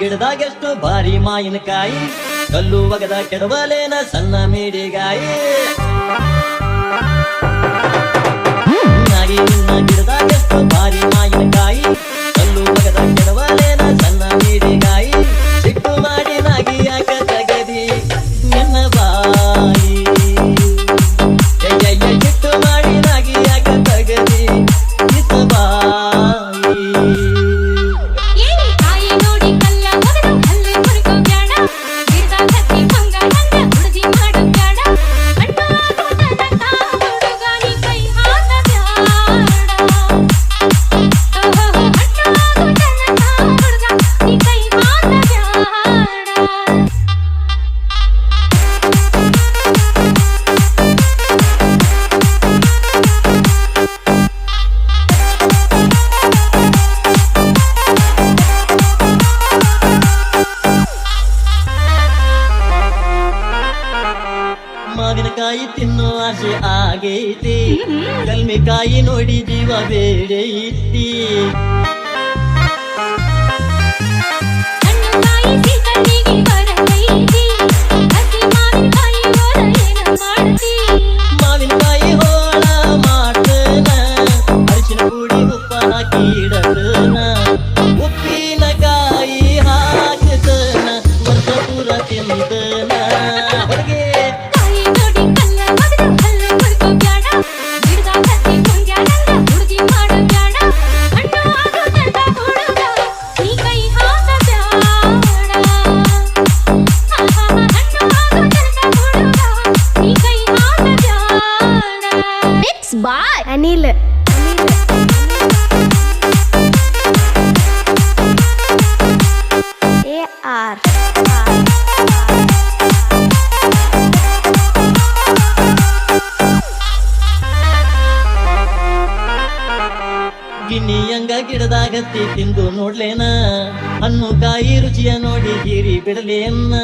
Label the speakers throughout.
Speaker 1: ಗಿಡದಾಗ ಎಷ್ಟು ಬಾರಿ ಮಾಯಿನಕಾಯಿ ಕಲ್ಲು ಒಗದ ಕೆಡವಲೇನ ಸಣ್ಣ ಮೀಡಿಗಾಯಿ. ಕಾಯಿ ತಿನ್ನೋ ಆಸೆ ಆಗೈತಿ. ಕಲ್ಮೆಕಾಯಿ ನೋಡಿ ಜೀವ ಬೇಡೈತಿ. ಕತ್ತಿ ತಿಂದು ನೋಡ್ಲೇನ? ಹಣ್ಣು ಕಾಯಿ ರುಚಿಯ ನೋಡಿ ಹೀರಿ ಬಿಡಲೇನ?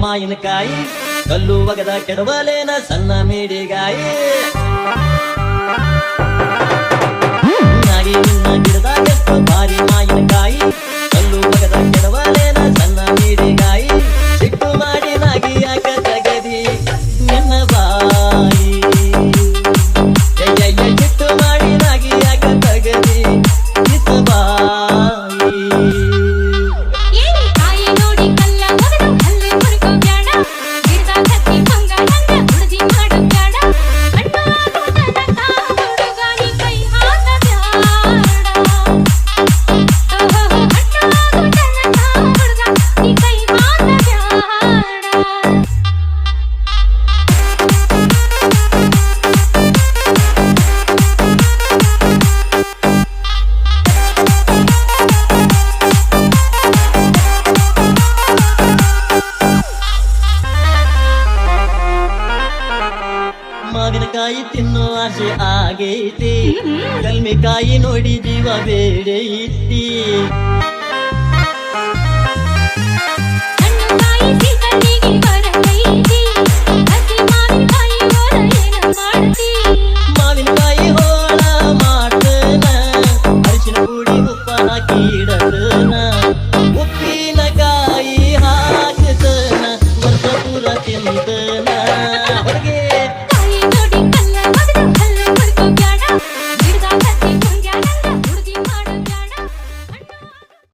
Speaker 1: ಮಾವಿನಕಾಯಿ ಕಲ್ಲು
Speaker 2: ಒಗದ
Speaker 1: ಕೆಡವಲೇನ ಸಣ್ಣ ಮೇಡಿಗಾಯಿ ನಾಗಿ ನಿನ್ನ
Speaker 2: ಗಿಡದಾಗ
Speaker 1: ಭಾರಿ ಮಾವಿನಕಾಯಿ ಕಾಯಿ ನೋಡಿ ಜೀವ ಬೇಡೈತಿ